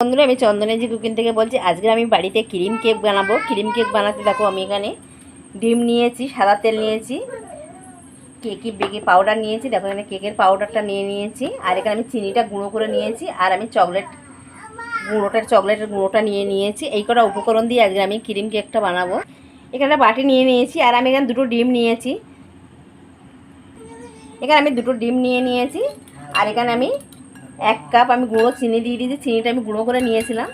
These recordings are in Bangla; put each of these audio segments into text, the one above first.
বন্ধুরা আমি চন্দনেজি কুকিং থেকে বলছি আজকে আমি বাড়িতে ক্রিম কেক বানাবো। ক্রিম কেক বানাতে দেখো, আমি এখানে ডিম নিয়েছি, সাদা তেল নিয়েছি, কেকি বেকি পাউডার নিয়েছি। দেখো, এখানে কেকের পাউডারটা নিয়ে নিয়েছি। আর এখানে আমি চিনিটা গুঁড়ো করে নিয়েছি, আর আমি চকলেট গুঁড়োটার চকলেটের গুঁড়োটা নিয়ে নিয়েছি। এই কটা উপকরণ দিয়ে আজকে আমি ক্রিম কেকটা বানাবো। এখানে বাটি নিয়ে নিয়েছি, আর আমি এখানে দুটো ডিম নিয়েছি। এখানে আমি দুটো ডিম নিয়ে নিয়েছি, আর এখানে আমি এক কাপ আমি গুঁড়ো চিনি দিয়ে দিয়েছি, চিনিটা আমি গুঁড়ো করে নিয়েছিলাম।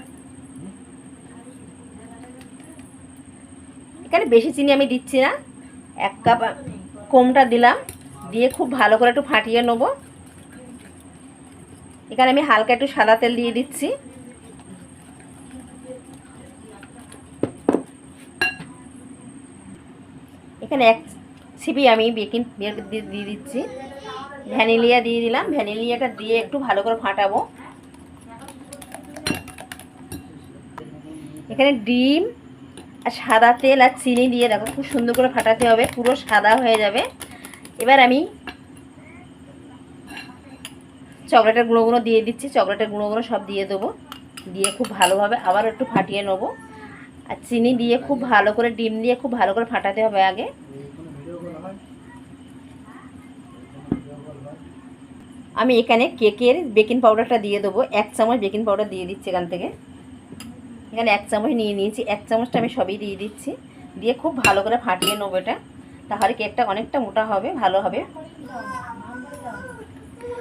এখানে বেশি চিনি আমি দিচ্ছি না। এক কাপ কমটা দিলাম, দিয়ে খুব ভালো করে একটু ফাটিয়ে নেব। এখানে আমি হালকা একটু সাদা তেল দিয়ে দিচ্ছি। এখানে এক ছিপি আমি বেকিং দিয়ে দিচ্ছি। ভ্যানিলিয়া দিয়ে দিলাম। ভ্যানিলিয়াটা দিয়ে একটু ভালো করে ফাটাবো। এখানে ডিম আর সাদা তেল আর চিনি দিয়ে দেখো, খুব সুন্দর করে ফাটাতে হবে। পুরো সাদা হয়ে যাবে। এবার আমি চকলেটের গুঁড়ো গুঁড়ো দিয়ে দিচ্ছি। চকলেটের গুঁড়ো গুঁড়ো সব দিয়ে দেবো। দিয়ে খুব ভালোভাবে আবার একটু ফাটিয়ে নেব। আর চিনি দিয়ে খুব ভালো করে, ডিম দিয়ে খুব ভালো করে ফাটাতে হবে আগে। আমি এখানে কেকের বেকিং পাউডারটা দিয়ে দেবো। এক চামচ বেকিং পাউডার দিয়ে দিচ্ছি এখান থেকে। এখানে এক চামচ নিয়ে নিয়েছি। এক চামচটা আমি সবই দিয়ে দিচ্ছি। দিয়ে খুব ভালো করে ফাটিয়ে নেব এটা। তাহলে কেকটা অনেকটা মোটা হবে, ভালো হবে।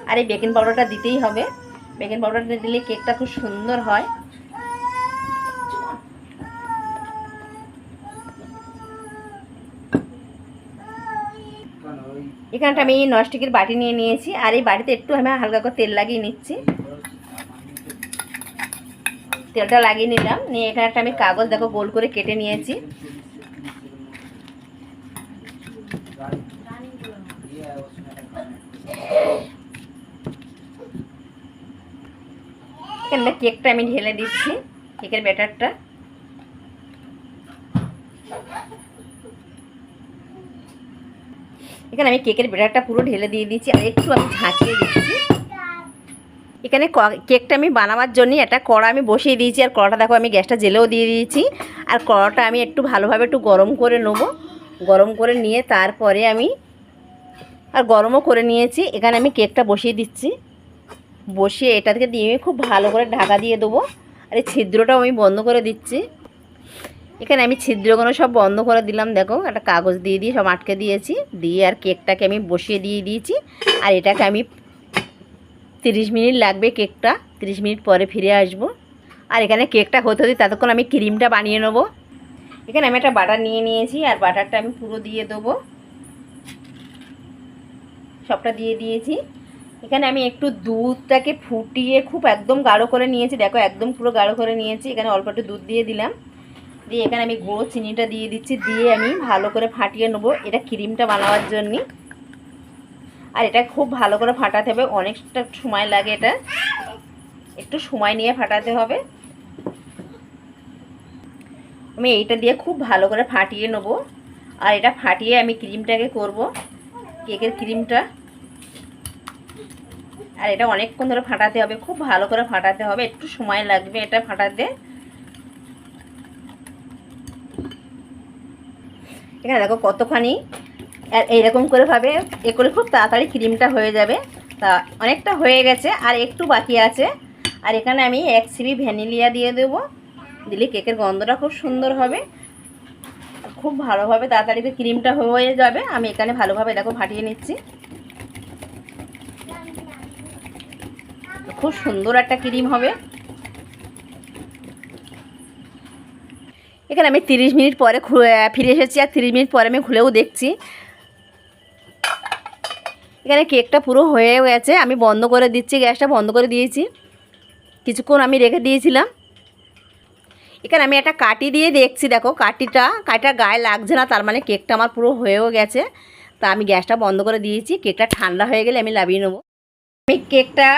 আর এই বেকিং পাউডারটা দিতেই হবে। বেকিং পাউডারটা দিলে কেকটা খুব সুন্দর হয়। এখানটা আমি নস্টিকের বাটি নিয়ে নিয়েছি, আর এই বাটিতে একটু আমি হালকা করে তেল লাগিয়ে নিচ্ছি। তেলটা লাগিয়ে নিলাম, নিয়ে এখানে একটা আমি কাগজ দেখো গোল করে কেটে নিয়েছি। এখানে কেকটা আমি ঢেলে দিচ্ছি, কেকের ব্যাটারটা। এখানে আমি কেকের ব্যাটারটা পুরো ঢেলে দিয়ে দিচ্ছি আর একটু আমি ঝাঁকিয়ে দিচ্ছি। এখানে কেকটা আমি বানাবার জন্য একটা কড়া আমি বসিয়ে দিয়েছি, আর কড়াটা দেখো আমি গ্যাসটা জেলেও দিয়ে দিয়েছি। আর কড়াটা আমি একটু ভালোভাবে একটু গরম করে নেব। গরম করে নিয়ে তারপরে আমি, আর গরমও করে নিয়েছি। এখানে আমি কেকটা বসিয়ে দিচ্ছি। বসিয়ে এটা থেকে দিয়ে খুব ভালো করে ঢাকা দিয়ে দেবো। আর এই ছিদ্রটাও আমি বন্ধ করে দিচ্ছি। এখানে আমি ছিদ্রগুলো সব বন্ধ করে দিলাম, দেখো। একটা কাগজ দিয়ে দিয়ে সব আটকে দিয়েছি। দিয়ে আর কেকটাকে আমি বসিয়ে দিয়ে দিয়েছি। আর এটাকে আমি তিরিশ মিনিট লাগবে কেকটা। তিরিশ মিনিট পরে ফিরে আসব। আর এখানে কেকটা হতে হতে ততক্ষণ আমি ক্রিমটা বানিয়ে নেব। এখানে আমি একটা বাটার নিয়ে নিয়েছি, আর বাটারটা আমি পুরো দিয়ে দেবো। সবটা দিয়ে দিয়েছি। এখানে আমি একটু দুধটাকে ফুটিয়ে খুব একদম গাঢ় করে নিয়েছি। দেখো, একদম পুরো গাঢ় করে নিয়েছি। এখানে অল্প একটু দুধ দিয়ে দিলাম। দিয়ে এখানে আমি গুঁড়ো চিনিটা দিয়ে দিচ্ছি, দিয়ে আমি ভালো করে ফাটিয়ে নেব। এটা ক্রিমটা বানাবার জন্যে। আর এটা খুব ভালো করে ফাটাতে হবে, অনেকটা সময় লাগে এটা। একটু সময় নিয়ে ফাটাতে হবে। আমি এইটা দিয়ে খুব ভালো করে ফাটিয়ে নেব। আর এটা ফাটিয়ে আমি ক্রিমটাকে করব, কেকের ক্রিমটা। আর এটা অনেকক্ষণ ধরে ফাটাতে হবে, খুব ভালো করে ফাটাতে হবে, একটু সময় লাগবে এটা ফাটাতে। এখানে দেখো কতখানি। এইরকম করে ভাবে এ করে খুব তাড়াতাড়ি ক্রিমটা হয়ে যাবে। তা অনেকটা হয়ে গেছে, আর একটু বাকি আছে। আর এখানে আমি এক সিবি ভ্যানিলিয়া দিয়ে দেবো। দিলে কেকের গন্ধটা খুব সুন্দর হবে। খুব ভালোভাবে তাড়াতাড়ি ক্রিমটা হয়ে যাবে। আমি এখানে ভালোভাবে দেখো ফাটিয়ে নিচ্ছি। খুব সুন্দর একটা ক্রিম হবে। এখানে আমি তিরিশ মিনিট পরে ফিরে এসেছি আর তিরিশ মিনিট পরে আমি খুলেও দেখছি। এখানে কেকটা পুরো হয়ে গেছে, আমি বন্ধ করে দিচ্ছি, গ্যাসটা বন্ধ করে দিয়েছি। কিছুক্ষণ আমি রেখে দিয়েছিলাম। এখানে আমি একটা কাটি দিয়ে দেখছি, দেখো কাটিটা কাটিটা গায়ে লাগছে না, তার মানে কেকটা আমার পুরো হয়েও গেছে। তা আমি গ্যাসটা বন্ধ করে দিয়েছি, কেকটা ঠান্ডা হয়ে গেলে আমি লাভিয়ে নেব। আমি কেকটা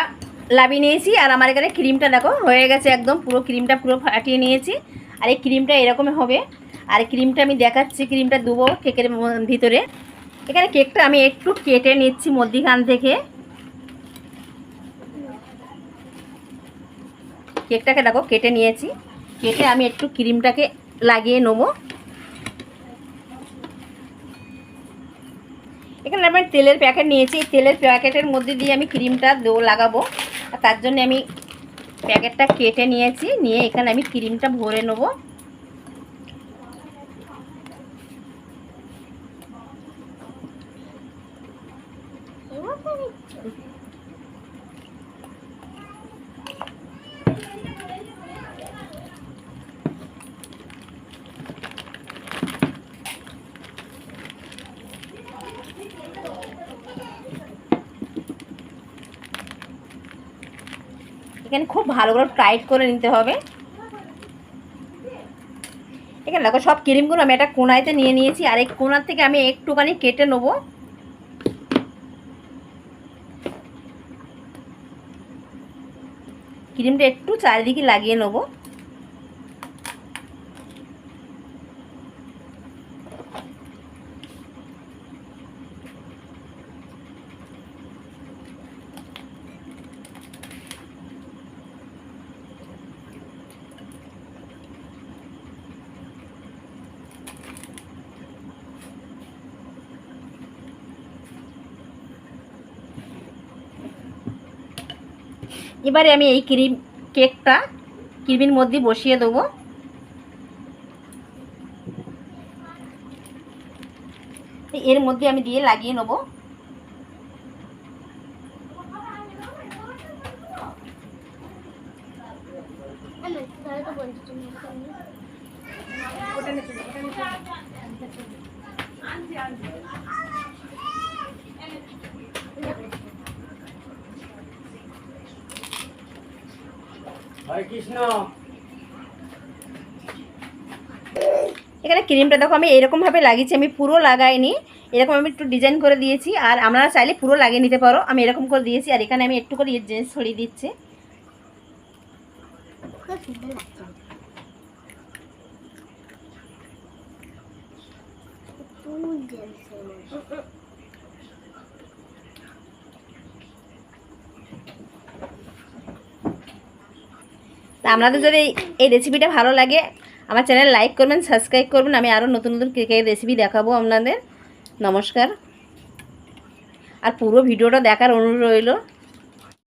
লাভিয়ে নিয়েছি, আর আমার এখানে ক্রিমটা দেখো, হয়ে গেছে একদম, পুরো ক্রিমটা পুরো ফাটিয়ে নিয়েছি। আর এই ক্রিমটা এরকমই হবে। আর ক্রিমটা আমি দেখাচ্ছি, ক্রিমটা দেবো কেকের ভিতরে। এখানে কেকটা আমি একটু কেটে নিচ্ছি মধ্যিখান থেকে। কেকটাকে দেখো, কেটে নিয়েছি। কেটে আমি একটু ক্রিমটাকে লাগিয়ে নেব। এখানে আমি তেলের প্যাকেট নিয়েছি। তেলের প্যাকেটের মধ্যে দিয়ে আমি ক্রিমটা দেবো লাগাবো। আর তার জন্য আমি প্যাকেটটা কেটে নিয়েছি নিয়ে এখানে আমি ক্রিমটা ভরে নেব। এখানে খুব ভালো করে টাইট করে নিতে হবে। এখানে দেখো সব ক্রিমগুলো আমি একটা কোনাইতে নিয়ে নিয়েছি, আর এই কোনার থেকে আমি একটুখানি কেটে নেব। ক্রিমটা একটু চারিদিকে লাগিয়ে নেব। এবারে আমি এই ক্রিম কেকটা ক্রিমের মধ্যে বসিয়ে দেবো। এর মধ্যে আমি দিয়ে লাগিয়ে নেব। হরে কৃষ্ণ। এখানে ক্রিমটা দেখো আমি এরকমভাবে লাগিয়েছি আমি পুরো লাগাইনি। এরকম আমি একটু ডিজাইন করে দিয়েছি আর আপনারা চাইলে পুরো লাগিয়ে নিতে পারো। আমি এরকম করে দিয়েছি আর এখানে আমি একটু করে জিনিস ছড়িয়ে দিচ্ছি। তা আপনাদের যদি এই রেসিপিটা ভালো লাগে, আমার চ্যানেল লাইক করবেন সাবস্ক্রাইব করবেন, আমি আরও নতুন নতুন কেকের রেসিপি দেখাবো আপনাদের। নমস্কার। আর পুরো ভিডিওটা দেখার অনুরোধ রইল।